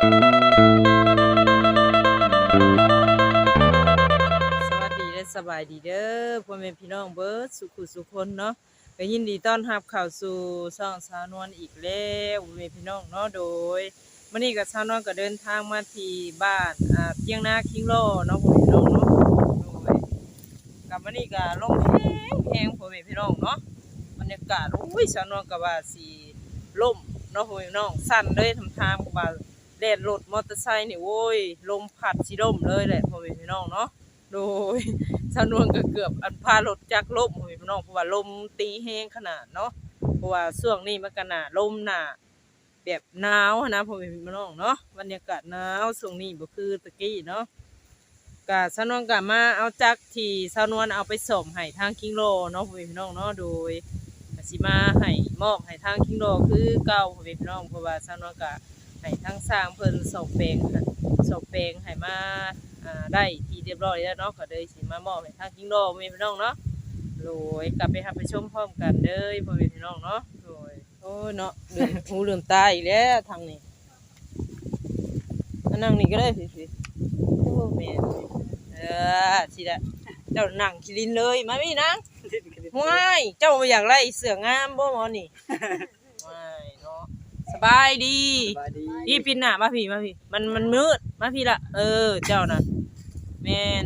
สวัสดีและสบายดีเด้อพ่อแม่พี่น้องเบิร์ดสุขุสุคนเนาะก็ยินดีต้อนรับเข้าสู่ช่องสาวนวลอีกแล้วพ่อแม่พี่น้องเนาะโดยมื้อนี้ก็สาวนวลก็เดินทางมาที่บ้านอ่าเพียงนาคิงโลเนาะพ่อแม่พี่น้องเนาะโดยกับมื้อนี้ก็ลมแห้งแห้งพ่อแม่พี่น้องเนาะบรรยากาศอุ้ยสาวนวลก็ว่าสิล่มเนาะพ่อแม่พี่น้องสั่นเลยทำทางก็ว่า แดดรถมอเตอร์ไซค์นี่โว้ยลมพัดสิล่มเลยแหละพ่อแม่พี่น้องเนาะโดยชาวนวลก็เกือบอันพารถจักรล่อแม่พี่น้องเพราะว่าลมตีแห้งขนาดเนาะเพราะว่าช่วงนี้มันก็หนาลมหนาแบบหนาวนะพ่อแม่พี่น้องเนาะบรรยากาศหนาวช่วงนี้บ่คือตะกี้เนาะกะชาวนวลก็มาเอาจักรที่ชาวนวลเอาไปส่งให้ทางคิงโลเนาะพ่อแม่พี่น้องเนาะโดยสิมาให้มอบให้ทางคิงโลคือเก่าพ่อแม่พี่น้องเพราะว่าชาวนวลก็ ให้ทางสร้างเพิ่นส่งแปลงส่งแปลงให้มาอ่าได้ที่เรียบร้อยแล้วเนาะก็เลยสิมามอบให้ทางคิงโดมีพี่น้องเนาะโดยกลับไปรับไปชมพร้อมกันเด้อพ่อแม่พี่น้องเนาะโดยโอ้ยเนาะเดือดหูเดือดตาอีกแล้วทางนี้อันนั่งนี่ก็ได้สิสิโอ้แม่เออสิละเจ้านั่งคิรินเลยมาพี่นางห้วยเจ้าบ่อยากไล่เสืองามบ่หมอนี่ห้วยเนาะส บายดีสบายดีพี่ปินหน้ามาพี่มาพี่ มันมันมืดมาพี่ละเออ เจ้าน่ะแมน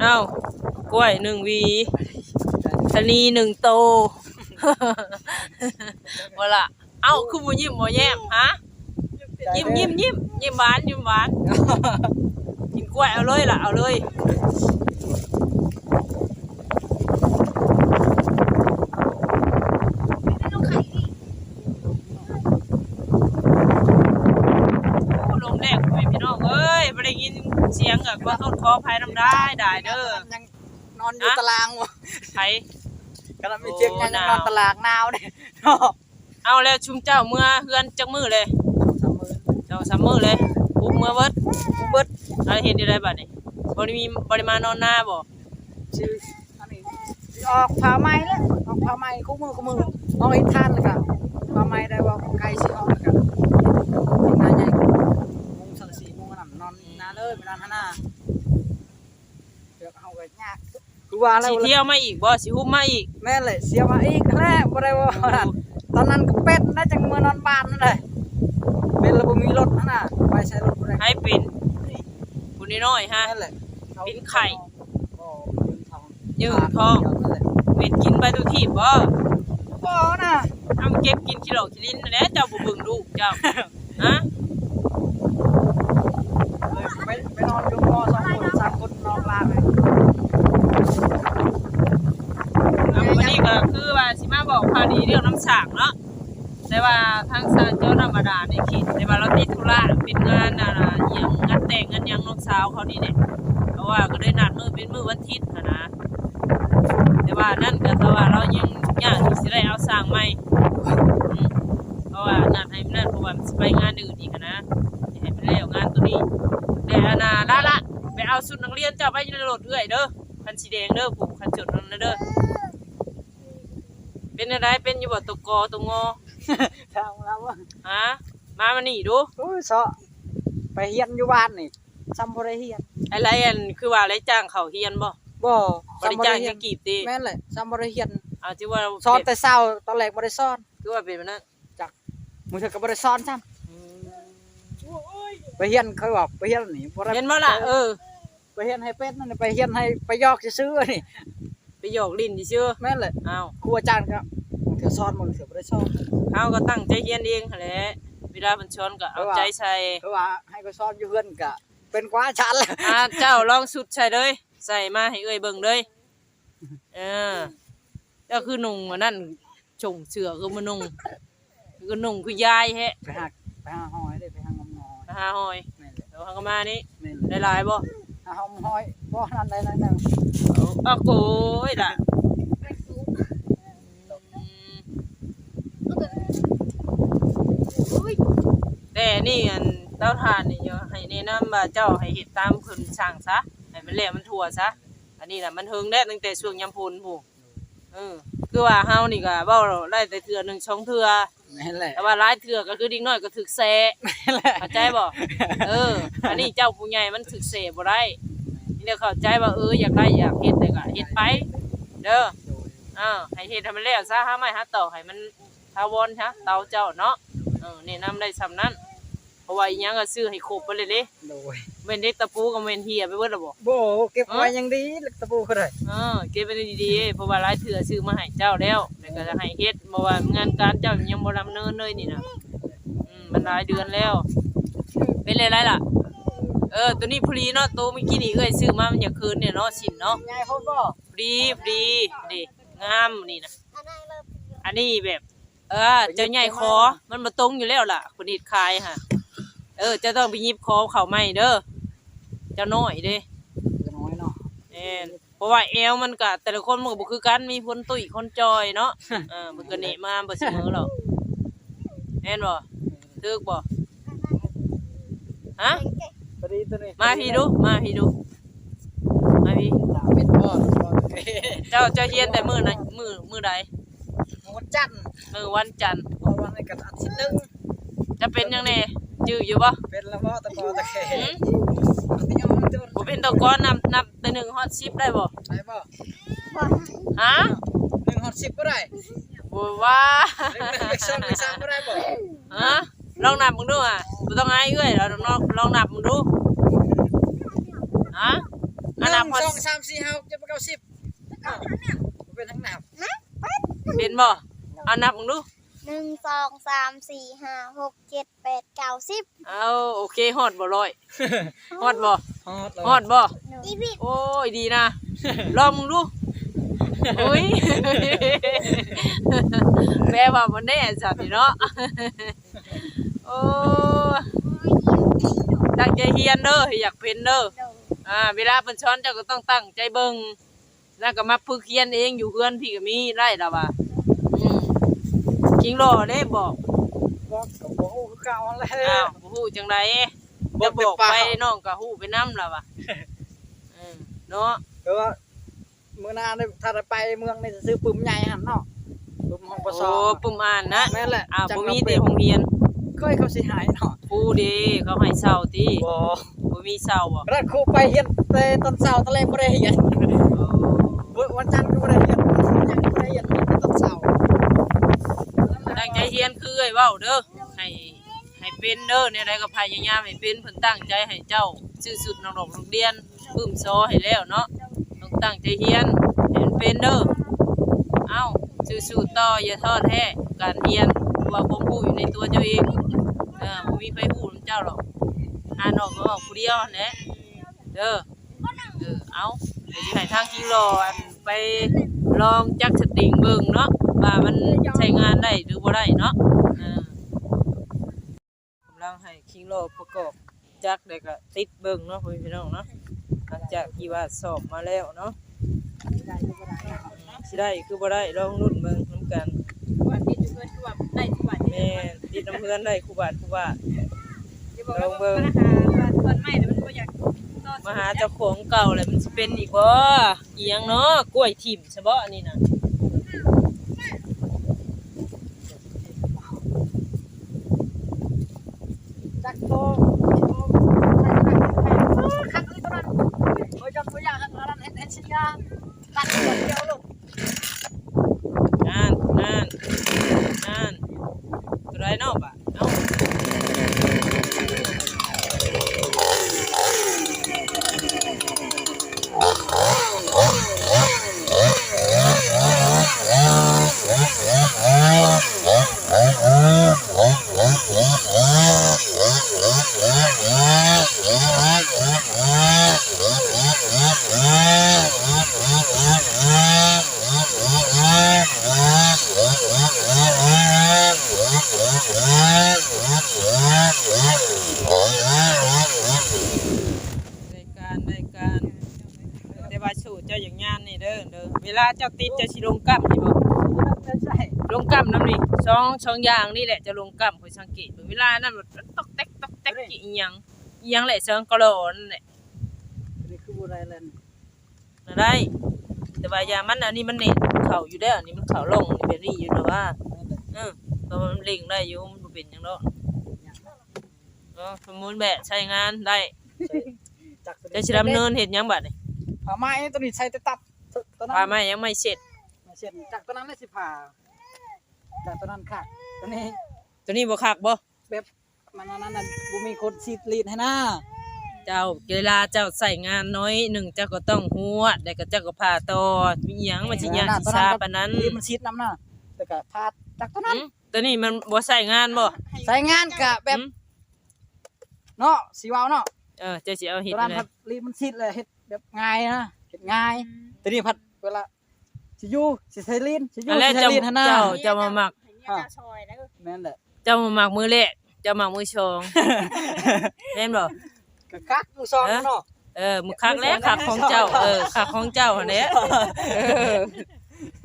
เอ้ากล้วยหนึ่งหวีชะนีหนึ่งโตว่าละเอ้าคือบ่ยิ้มบ่แย้มฮะยิ้มยิ้มยิ้มยิ้มหวานยิ้มหวานกินกล้วยเอาเลยล่ะเอาเลยโอ้ลมแดงพ่อแม่พี่น้องเอ้ยบ่ได้ยิน เสียงก็ขอโทษขออภัยนำได้ได้เด้อยังนอนอยู่ตารางวะไผกำลังมีเจ็บโอ้ยังหนาวนอนตารางหนาวเนี่ยเนาะเอาแล้วชุมเจ้าเมื่อเฮือนจักมือเลยสามมือเจ้าสามมือเลยปุ๊บเมื่อเบิดเบิดอะไรเห็นได้บัดนี้บ่ได้มีปริมาณนอนหน้าบ่ชื่ออันนี้ออกผ้าไหมแล้วออกผ้าไหมคู่มือคู่มือเอาไอ้ท่านเลยค่ะผ้าไหมได้ว่าไกลสิออกแล้วกันเป็นงานใหญ่มุงสังสีมุงกระหน่ำนอนนาเลยไม่นอนหน้าเดี๋ยวเอาไปยากคือ ว่าแล้วสิเที่ยวมาอีกบ่สิฮุบมาอีกแม่นเลยเสียมาอีกแล้วบ่ได้ว่านั่นตอนนั้นก็เป็ดน่าจะเมื่อนอนบ้านนั่นแหละเป็นระบบมีรถนั่นน่ะไปใช้รถบ่ได้ให้เป็นผู้น้อยๆฮะนั่นแหละเป็นไข่อ๋อเป็นทองยืงท้องนั่นแหละเป็นกินไปทุกทีบ่บ่น่ะเอามาเก็บกินขี้เหลอกขี้ลิ้นนั่นแหละเจ้าบ่เบิ่งลูกเจ้าฮะ เลยไปไปนอนอยู่มอสองคนสามคนนอนลาไป เอาวันนี้ก็คือว่าสิมาบอกข่าวดีเรื่องน้ำสางเนาะแต่ว่า ทางสารเจ้าธรรมดาในเขตแต่ว่าเราติดธุระเป็นงานน่ะนะย่างงานแต่งงานยังน้องสาวเขานี่เนี่ยเพราะว่าก็ได้นัดมือเป็นมือวันอาทิตย์นะ แต่ว่านั่นก็แต่ว่าเรายังยากที่สิได้เอาสร้างใหม่เพราะว่านั่นให้มันนั่นเพราะว่าไปงานอื่นอีกอะนะให้มันแล้วงานตัวนี้แต่อนาละละไปเอาชุดนักเรียนเจ้าไปยู่ในรถเอื้อยเด้อคันสีแดงเด้อผูกคันจุดนั่นเด้อเป็นอะไรเป็นอยู่บ่ตกกอตกงอ ทางเราว่าฮะมามานี่ดูโอ้ยเสาะไปเฮียนอยู่บ้านนี่ซ้ำบ่ได้เฮียนอะไรอันคือว่าอะไรจ้างเขาเฮียนบ่บ่บริจ้างจะกีบตีแม่นแหละซ้ำบ่ได้เฮียนเอาที่ว่าสอนแต่เช้าตอนแรกบ่ได้สอนคือว่าเป็นแบบนั้นมื้อเช้าก็บ่ได้สอนซ้ำอืมไปเฮียนเขาบอกไปเฮียนนี่บ่ได้เห็นบ่ล่ะเออ ไปเฮียนให้เป็ดนั่นน่ะไปเฮียนให้ไปยอกซื่อๆนี่ไปหยอกลิ้นซื่อแม่นแหละๆอ้าวครูอาจารย์ค รับมึงเถือสอนมึงเถือบ่ได้สอนเขาก็ตั้งใจเรียนเองหั่นแหละเวลามันชนก็เอาใจใส่เพราะว่าให้ไปสอนอยู่เฮือนก็เป็นกว่าอาจารย์แล้วอ่าเจ้าลองสุดใส่เลย ใส่มาให้เอ้ยเบิ่งเลยเออเจ้าคือนุ่งอันนั้นชงเสือคือมานุ่งคือนุ่งคือยายแฮะไปหาไปหาหอยได้ไปหางมหอยหาหอยแม่นแหละแล้วเขาก็มานี่แม่นได้แหละหลายบ่หาหอมหอยบ่นั่นได้นั่นนั่นเอาเอาโกยล่ะอืม แต่นี่อันเต้าทานนี่อย่าให้แนะนำว่าเจ้าให้เฮ็ดตามเพิ่นสั่งซะให้มันแล้วมันทั่วซะอันนี้น่ะมันเฮิงได้ตั้งแต่ช่วงยามพลผู้เออคือว่าเฮานี่ก็เว้าได้แต่เทื่อหนึงสองเทื่อแม่นแหละแต่ว่าร้ายเถื่อก็คือเด็กน้อยก็ถึกแซะแม่นแหละเข้าใจบ่เออ อันนี้เจ้าผู้ใหญ่มันถึกเสะบ่ได้นี่เดี๋ยวเข้าใจว่าเอออยากได้อยากเฮ็ดแต่ก็เฮ็ดไปเด้ออ่าให้เฮ็ดให้มันแล้วซะหาไม้หาต่อให้มันทาวรซะเตาเจ้าเนาะเออแนะนำได้สำนั้นเพ ราะว่าอีหยังก็ซื้อให้ครบไปเลยเด้โดยเว้นเด็กตะปูก็เว้นเหียไปเบิดแล้วบ่โบเก็บไว้ยังดีตะปูก็ได้เออเก็บไว้ดีๆเพราะว่าหลายเถื่อซื้อมาให้เจ้าแล้วแล้วก็จะให้เฮ็ดบ่ว่างานการเจ้ายังบ่ดำเนินเลยนี่นะอืมมันหลายเดือนแล้ว เป็นไรๆล่ะ เออ ตัวนี้พลีเนาะตัวเมื่อกี้นี่เอ้ยซื้อมามันอยากคืนเนี่ยเนาะสินเนาะยายเขาบ่พลีพลีนี่งามนี่นะอันนี้แบบ เออเจ้าใหญ่คอมันมาตรงอยู่แล้วล่ะคนอีดคายค่ะ เออเจะต้องไปหยิบคอเขาไม่เด้อเจ้าน้อยเด้จะน้อยเนาะแน่นเพราะว่าเอวมันก็แต่ละคนมันก็บ่คือกันมีคนตุ้ยคนจอยเนาะเออมันก็หนี่มาบ่เสมอหรอกแน่นบ่ตึกบ่ฮะพอดีตัวนี้มาพี่ดูมาพี่ดูมาพี่สามเป็นพ่อพ่อเจ้าเจ้าเฮียนแต่มื้อไหนมื้อมื้อใดวันจันทร์มื้อวันจันทร์เอาวันนี้ก็อาทิตย์หนึงจะเป็นยังไง จื้ออยู่บ่เป็นละบ่ตะปอตะแคหืมที่เอามันตัวบ่เป็นตะกอนนับนับแต่หนึ่งฮอด10ได้บ่ได้บ่ฮะหนึ่งหอดสิบก็ได้บ่ว่าหนึ่งหนึ่งเลขสองเลขสามก็ได้บ่ฮะลองนับมึงดูอะบ่ต้องอายเอ้ยลองลองนับมึงดูฮะหอันนับนึ่งฮอดสองสามสี่ห้าหกเจ็ดแปดเก้าสิบอ้าวเป็นทั้งนับเป็นบ่เอานับมึงดู หนึ่งสองสามสี่ห้าหกเจ็ดแปดเก้าสิบเอาโอเคฮอดบ่ร้อยฮอดบ่ฮอดฮอดบ่อีพี่โอ้ยดีนะ ลองมึงดูโอ้ยแม่ว่าบ่แน่จัดนี่เนาะโอ้ยตั้งใจเรียนเด้ออยากเป็นเด้อโดดอ่าเวลาเพิ่นสอนเจ้าก็ต้องตั้งใจเบิ่งแล้วก็มาฝึกเรียนเองอยู่เฮือนพี่ก็มีได้ล่ะว่าอืม คิงรอเด้บอกบอกกับบอกคือเก่าแล้วอ้าวบ่ฮู้จังไดจะบอกไปน้องก็ฮู้ไปนำล่ะว่ะอืมเนาะเออเมื่อหนาได้ถ้าได้ไปเมืองนี่จะซื้อปุ่มใหญ่หันเนาะปุ่มห้องปโอ้สอปุ่มอ่านนะแม่นแหละอ้าวจังบ่เรามีเป็แต่นโรงเรียนเคยเขาสิหายเนาะครูเดีเขาให้เช่าติบ่บ่มีเช่าบ่รัดครูไปเฮียนแต่ตอนเช้าตอนแรกบ่ได้เฮียนวันจันทร์ก็บ่ได้เฮียนวันศุกร์ยังบ่ได้เฮียนมีแต่ตอนเช้า ตั้งใจเรียนคือเอ้เว้าเด้อให้ให้เป็นเด้อเนี่ยใดก็พยายามให้เป็นเพิ่นตั้งใจให้เจ้าซื่อสุดนักดอกโรงเรียนปึ้มโซให้แล้วเนาะต้องตั้งใจเรียนเห็นเป็นเด้อเอ้าสู้ๆต่ออย่าท้อแท้การเรียนเพราะว่าความรู้อยู่ในตัวเจ้าเองเออบ่มีใครรู้นำเจ้าหรอกอ่านออกก็ออกผู้เดียวนั่นแหละเด้อเออเอาเดี๋ยวสิให้ทางกิงรออันไปลองจักสติงเบิ่งเนาะ ว่ามันใช้งานได้หรือบ่ได้เนาะเออกำลังให้คิงรอประกอบจักได้ก็ติดเบิ่งเนาะพ่อแม่พี่น้องเนาะหลังจากที่ว่าสอบมาแล้วเนาะสิได้คือบ่ได้ลองรุ่นเบิ่งน้ำกันว่าติดอยู่เพื่อนคือว่าได้ทุกวันแม่นติดน้ำเพื่อนได้ครูบาทครูบาทจะบอกว่าปัญหาว่าตอนไม่เนี่ยมันก็อยากต่อมาหาเจ้าของเก่าเลยมันสิเป็นอีกบ่อีหยังเนาะกล้วยถิ่มใช่บ่อันนี้น่ะ จักโตคักเลยตอนนั้นโอ้ยจักตัวอย่างกันตอนนั้นเห็นเห็นสิยาตัดเดียวลูก นั่นนั่นนั่นตัวไรเนาะบ่ะเอ้ารายการรายการแต่ว่าสูตรเจ้าอย่างงานนี่เด้อเด้อเวลาเจ้าติดเจ้าสิลงกล้ำนี่บ่ใช่ลงกล้ำน้ำนี่สองสองอย่างนี่แหละจะลงกล้ำคอยสังเกตเบิ่งเวลานั้นมันตอกแตกตอกแตกอีหยังอีหยังแหละเชิงกะโหลนั่นแหละนี่คือบัวไรเลนน่ะได้แต่ว่ายามันอันนี้มันเน็ตเข่าอยู่ได้ออันนี้มันเข่าลงนี่แบบนี้อยู่นะว่าเออก็มันเล่งได้อยู่มันบ่เป็นหยังดอกเนาะสมมุติแบบใช้งานได้จักตัวจะนี้สิดำเนินเฮ็ดหยังบัดนี่ ผ้าไหมตัวนี้ใช้แต่ตัดตัวนั้นปลาไม้ยังไม่เสร็จไม่เช่นจากตัวนั้นเลยสิผ่าจากตัวนั้นค่ะตัวนี้ ตัวนี้บ่คักบ่แบบมันอันนั้นน่ะบ่มีคนซีดลีดให้หน้าเจ้าเวลาเจ้าใส่งานน้อยหนึ่งเจ้าก็ต้องหัวแต่ก็เจ้าก็ผ่าต่อมีหยังมันสิยากสิช้าปานนั้นลีดมันซีดน้ำหน้าแล้วก็ผ่าจากตัวนั้นอืมตัวนี้มันบ่ใส่งานบ่ใส่งานกะแบบอืมเนาะสีวาวเนาะ เออเจ้าสิเอาเฮ็ดตัวนั้นได้พัดลีดมันซีดเลยเฮ็ดแบบง่ายนะเฮ็ดง่ายตัวนี้พัดเวลาสิอยู่สิใส่ลีนสิอยู่อันแรกสิใส่เจ้าลีนให้หน้า เจ้าเจ้ามามักให้เมียเจ้าชอยแล้วแม่นแหละเจ้ามามักมือแรกเจ้ามักมือชองแม่นบ่ก็คักมือซองเอ๊ะเนาะเออมือคักแล้วคักของเจ้า เออคักของเจ้าหั่นแหละเ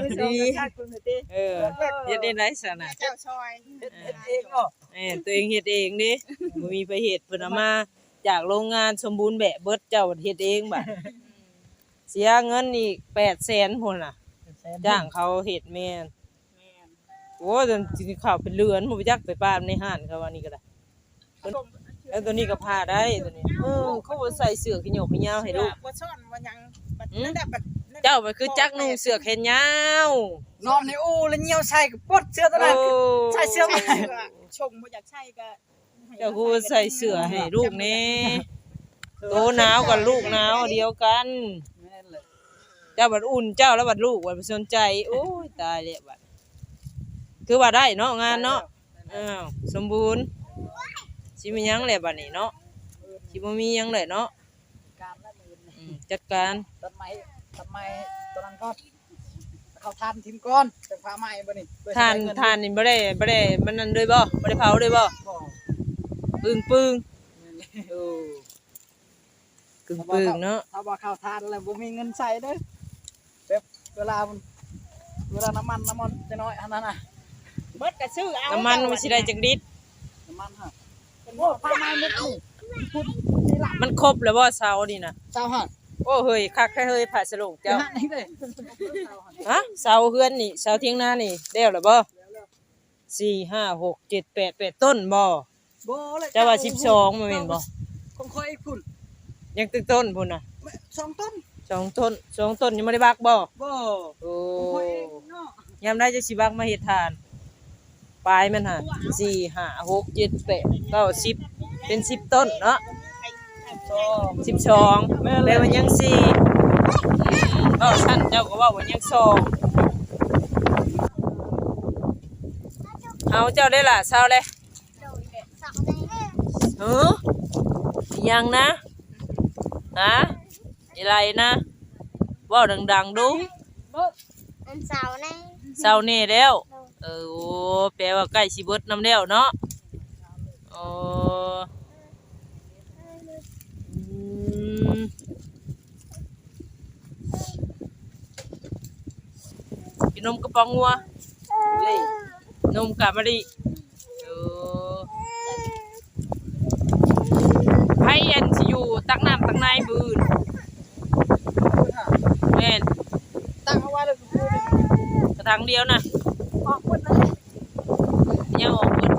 ออดีเออเฮ็ดได้ไรซะน่ะเจ้าชอยเฮ็ดเฮ็ดเองเนาะเออตัวเองเฮ็ดเองดิบ่มีไปเฮ็ดเพิ่นเอามา จากโรงงานสมบูรณ์แบบเบิดเจ้าเฮ็ดเองบัดเสียเงินอีก800,000พุ่นน่ะ จ้างเขาเฮ็ดแม่นโอ้จนสิเข้าเป็นเรือนบ่ไปจักไปป้ามในห้านเขาว่านี่ก็ได้แล้วตัวนี้ก็พาได้ตัวนี้เออเขาบ่ใส่เสื้อขยกขยาวให้ลูกบ่ซ่อนบ่หยังบัดอืมนั่นแหละบัดเจ้ามันคือจักนุ่งเสื้อแขนยาวนอนในอู่แล้วเหี่ยวใส่กับปดเสื้อตัวนั้นโอ้ใส่เสื้อใช่เสื้อชมบ่อยากใช่ก็ให้ เจ้าคือใส่เสื้อให้ลูกแน่โตหนาวกับลูกหนาวเดียวกัน แม่นเลยเจ้าบัดอุ่นเจ้าแล้วบัดลูกบัดบ่สนใจ โอ้ยตายแล้วบัดคือว่าได้เนาะงานเนาะอ้าวสมบูรณ์สิมีหยังแหละบัดนี้เนาะสิบ่มีหยังเลยเนาะการละหมื่นอืมจัดการต้นไม้ต้นไม้ตัวนั้นก็เขาทานทิ้งก้อนเป็นผ้าไหม้บ่นี่เพื่อทานจะได้เงิทานนี่บ่ได้บ่ได้มันนั่นเลยบ่บ่ได้เผาเลยบ่บ่ ปึ้งปึ้งโอ้กึ่งปึ้งเนาะถ้าว่าเขาทานแล้วบ่มีเงินใส่เด้อแบบเวลามันเวลาน้ำมันน้ำมันจะน้อยอันนั้นน่ะเบิดก็ซื้อเอาน้ำมันมันสิได้จักลิตรน้ำมันฮะโอ้ผ้าไหม้หมดนี่พุดนี่ล่ะมันครบแล้วบ่เสานี่นะเจ้าฮะโอ้เฮ้ยคักแท้เฮ้ยผ่าสลงเจ้าเจ้าฮะนี่เด้ฮะเสาเฮือนนี่เสาเทียงนานี่แล้วแล้วบ่สี่ห้าหกเจ็ดแปดแปดต้นบ่ บ่เลยเจ้าว่าสิบสองบ่แม่นบ่ของค่อยพุ่นยังตึกต้นพุ่นน่ะสองต้นสองต้นสองต้นยังไม่ได้บักบ่บ่โอ้ของค่อยเองเนาะยามได้จะสิบักมาเฮ็ดทานปลายมันหาสี่ห้าหกเจ็ดแปดเก้าสิบเป็นสิบต้นเนาะสองสิบสองแปลว่ายังสี่ก็สั้นเจ้าก็ว่าว่ายังสองเอาเจ้าได้ล่ะเช้าเลยโดยสองใน เออยังนะฮะอะไรนะว่าดังๆดูอันเสาร์ในเช้านี่แล้วเออโอ้แปลว่าใกล้สิเบิดน้ำแล้วเนาะโอ้อืมกินนมกระป๋องงัวเลยนมกะมะลิเออ ไผอันสิอยู่ตักน้ำตักในบืนแม่นตั้งเอาไว้แล้วก็พูดเลยกระทางเดียวนะออกหมดเลยยังออกเบิด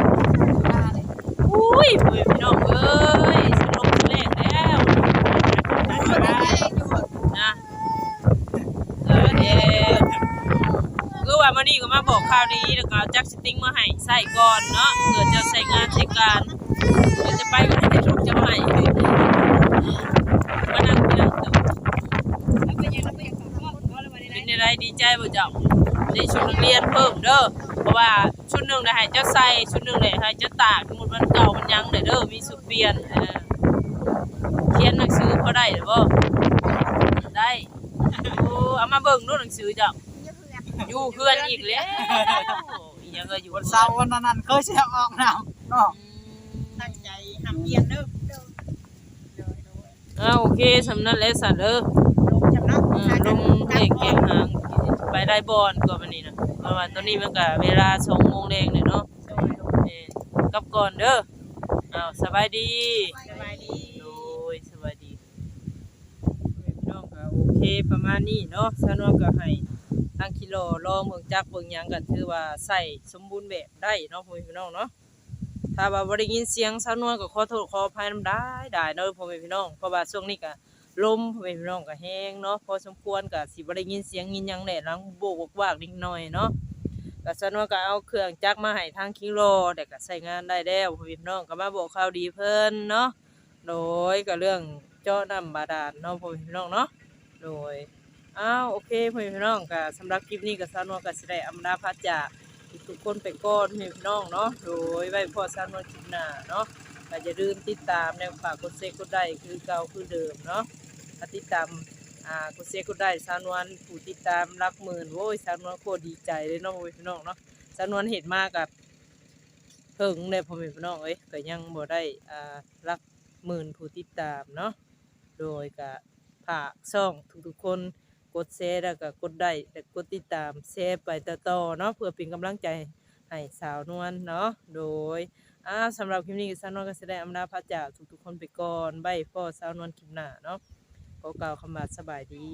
มาเลยอุ้ยพ่อแม่พี่น้องเอ้ยสนุกแรกแล้วนะเออเด้คือว่ามานี่ก็มาบอกข่าวดีแล้วก็เอาจักสติ้งมาให้ใส่ก่อนเนาะเพื่อจะใส่งานใช้การเพื่อจะไปก็ได้ถูกจะให้มานั่งพี่น้องเถอะ แล้ว เป็นยังแล้วเป็นยังของพ่อเอาแล้วมาได้เป็นอะไรดีใจบ่เจ้าได้ชุดนักเรียนเพิ่มเด้อเพราะว่าชุดหนึ่งได้ให้เจ้าใส่ชุดหนึ่งได้ให้เจ้าตากสมมุติมันเก่ามันยังได้เด้อมีสุดเปลี่ยนเออเขียนหนังสือพอได้หรือบ่ได้โอ้เอามาเบิ่งดูหนังสือเจ้าอยู่เพื่อนอีกแล้วอีหยังก็อยู่วันเสาร์วันนั้นเคยเสียออกน้ำเนาะตั้งใจทำเรียนเด้ออ่าโอเคสำนั้นแล้วสัตว์เด้อลง จำเนาะอืมลงเลขเก็บหางไปได้บอลก่อนวันนี้นะเพราะว่าตอนนี้มันก็เวลา2โมงแรงเลยเนาะเอ้ยกลับก่อนเด้ออ้าวสบายดีสบายดีโดยสวัสดีพี่น้องก็โอเคประมาณนี้เนาะสนวนก็ให้ทางกิโลรอเมืองจักเบิ่งหยังก็ถือว่าใส่สมบูรณ์แบบได้เนาะพ่อแม่พี่น้องเนาะถ้าว่าบ่ได้ยินเสียงสาวนวลก็ขอโทษขออภัยนำได้ได้เนาะพ่อแม่พี่น้องเพราะว่าช่วงนี้ก็ ลมพ่อแม่พี่น้องก็แห้งเนาะพอสมควรก็สิบ่ได้ยินเสียงยินหยังแหน่หลังโบกวากๆนิดหน่อยเนาะก็สาวนวลก็เอาเครื่องจักรมาให้ทางกิโลแต่ก็ใช้งานได้แล้วพ่อแม่พี่น้องก็มาบอกข่าวดีเพิ่นเนาะโดยก็เรื่องเจาะน้ำบาดาลเนาะพ่อแม่พี่น้องเนาะโดยอ้าวโอเคพ่อแม่พี่น้องก็สำหรับคลิปนี้ก็สาวนวลก็สิได้อำลาพัดจากทุกคนไปก่อนพ่อแม่พี่น้องเนาะโดยไว้พอสาวนวคลิปหน้าเนาะก็อย่าลืมติดตามแนวฝากกดเซ็กกดได้คือเก่าคือเดิมเนาะ ถ้าติดตามอ่ากดเซกกดได้สาวนวลผู้ติดตามรักหมื่นโว้ยสาวนวลโคตรดีใจเลยเนาะพ่อแม่พี่น้องเนาะสาวนวลเห็นมากกับเพิ่งเนี่ยพ่อแม่พี่น้องเอ้ยก็ยังบ่ได้อ่ารักหมื่นผู้ติดตามเนาะโดยก็ฝากช่องทุกๆคนกดแชร์แล้วก็กดได้และกดติดตามแชร์ไปต่อๆเนาะเพื่อเป็นกำลังใจให้สาวนวลเนาะโดยอ่าสำหรับคลิปนี้สาวนวลก็แสดงอำลาจพระจากทุกๆคนไปก่อนใบพ่อสาวนวลคลิปหน้าเนาะ ขอกล่าวคำว่าสบายดี